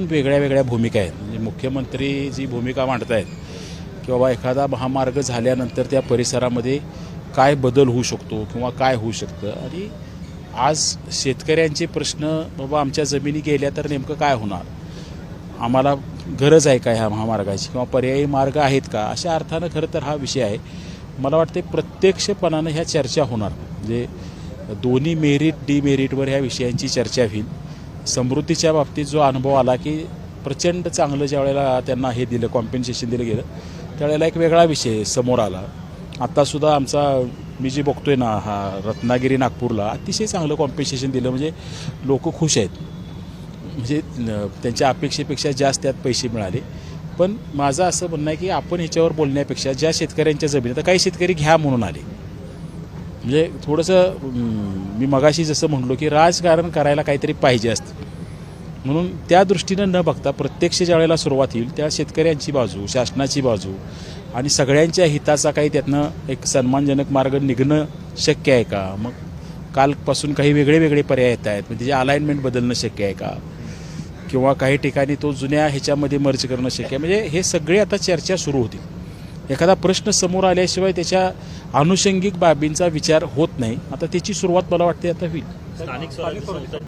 वेगळ्या वेगळ्या भूमिका आहेत. म्हणजे मुख्यमंत्री जी भूमिका मांडत आहेत की बाबा एखादा महामार्ग झाल्यानंतर त्या परिसरामध्ये काय बदल होऊ शकतो किंवा काय होऊ शकतं? आणि आज शेतकऱ्यांचे प्रश्न बाबा आमच्या जमिनी गेल्या तर नेमकं काय होणार? आम्हाला गरज आहे का ह्या महामार्गाची? किंवा पर्यायी मार्ग आहेत का? अशा अर्थानं खरं तर हा विषय आहे. मला वाटते प्रत्यक्षपणानं ह्या चर्चा होणार. म्हणजे दोन्ही मेरिट डिमेरिटवर ह्या विषयांची चर्चा होईल. समृद्धीच्या बाबतीत जो अनुभव आला की प्रचंड चांगलं ज्या वेळेला त्यांना हे दिलं कॉम्पेन्सेशन दिलं गेलं त्यावेळेला एक वेगळा विषय समोर आला. आत्तासुद्धा आमचा मी जे बघतोय ना हा रत्नागिरी नागपूरला अतिशय चांगलं कॉम्पेन्सेशन दिलं. म्हणजे लोक खुश आहेत. म्हणजे त्यांच्या अपेक्षेपेक्षा जास्त त्यात पैसे मिळाले. पण माझं असं म्हणणं आहे की आपण ह्याच्यावर बोलण्यापेक्षा ज्या शेतकऱ्यांच्या जमिनी तर काही शेतकरी घ्या म्हणून आले. म्हणजे थोडंसं मी मगाशी जसं म्हणलो की राजकारण करायला काहीतरी पाहिजे असतं. म्हणून त्या दृष्टीनं न बघता प्रत्यक्ष ज्या वेळेला सुरुवात होईल त्या शेतकऱ्यांची बाजू शासनाची बाजू आणि सगळ्यांच्या हिताचा काही त्यातनं एक सन्मानजनक मार्ग निघणं शक्य आहे का? मग कालपासून काही वेगळे वेगळे पर्याय येत आहेत. म्हणजे त्याची अलाइनमेंट बदलणं शक्य आहे का? किंवा काही ठिकाणी तो जुन्या ह्याच्यामध्ये मर्ज करणं शक्य आहे. म्हणजे हे सगळे आता चर्चा सुरू होतील एखादा प्रश्न समोर आल्याशिवाय त्याच्या अनुषंगिक बाबींचा विचार होत नाही. आता त्याची सुरुवात मला वाटते आता होईल.